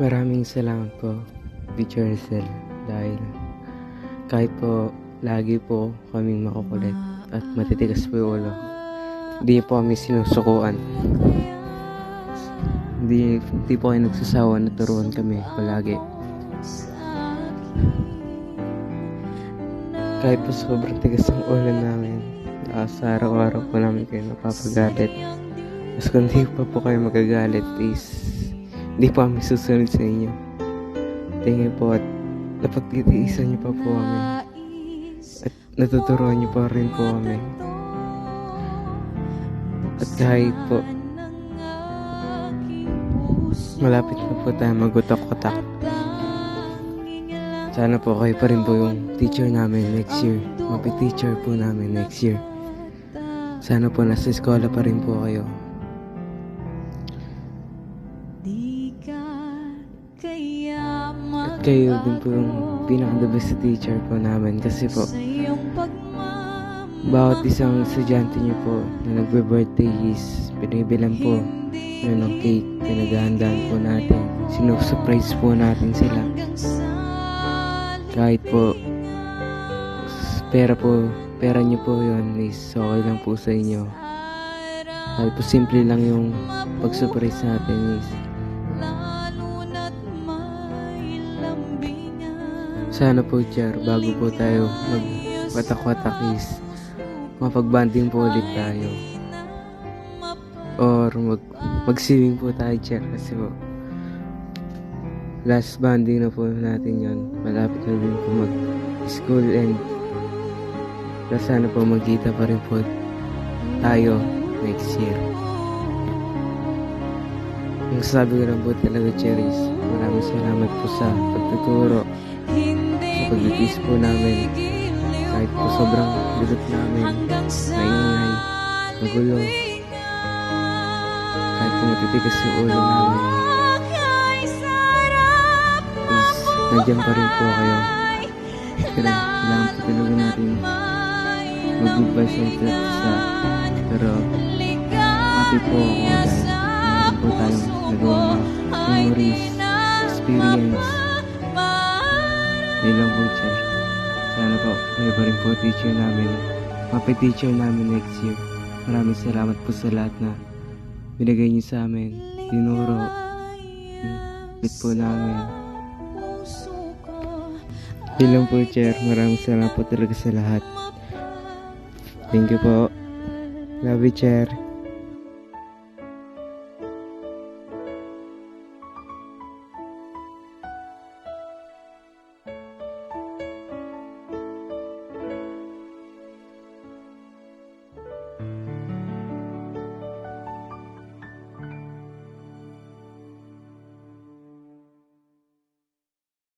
Maraming salamat po, Teacher Rizal, dahil kahit po lagi po kaming makukulit at matitigas po yung ulo, hindi po kami sinusukuan. Hindi, hindi po kayo nagsasawa na turuan kami palagi. Kahit po sobrang tigas ang ulo namin, ah, sa araw-araw po namin kayo napapagalit. Mas kung hindi pa po kayo magagalit is hindi pa kami susunod sa inyo. Tingin po at napagtitiisan niyo pa po kami. At natuturuan niyo pa rin po kami. At kahit po malapit na po tayo magutok-kotak. Sana po kayo pa rin po yung teacher namin next year. Mapi-teacher po namin next year. Sana po nasa eskwela pa rin po kayo. At kayo din po yung pinaka-the best teacher po namin kasi po bawat isang estudyante niyo po na nagbe-birthday is pinibilan po yun ng cake, pinaghahandaan po natin. Sinusurprise po natin sila. Kahit po pera po, pera niyo po yun is okay lang po sa inyo. Kahit po simple lang yung pag-surprise natin is Sana po, Char, bago po tayo mag-watak-watak is mapag-banding po ulit tayo. Or mag mag-swimming po tayo, Char, kasi po last banding na po natin yon Malapit na din po mag-school and na sana po magkita pa rin po tayo next year. Ang sabi ko lang po talaga, Cherries, maraming salamat po sa pagtuturo sa pagtitis po namin. Kahit po sobrang lulot namin. Maingay, magulo. kahit po matitigas yung ulo namin. is nandiyan pa rin po kayo. pero kailangan po talaga natin. mag-goodbye sa isa't isa pero happy po ako dahil yun lang po, Chair. Sana po, kayo pa rin po teacher namin. Mapi-teacher namin next year. Maraming salamat po sa lahat na binigay niyo sa amin. Tinuro. Bit po namin. Yun lang po, Chair. Maraming salamat po talaga sa lahat. Thank you po. Love you, Chair.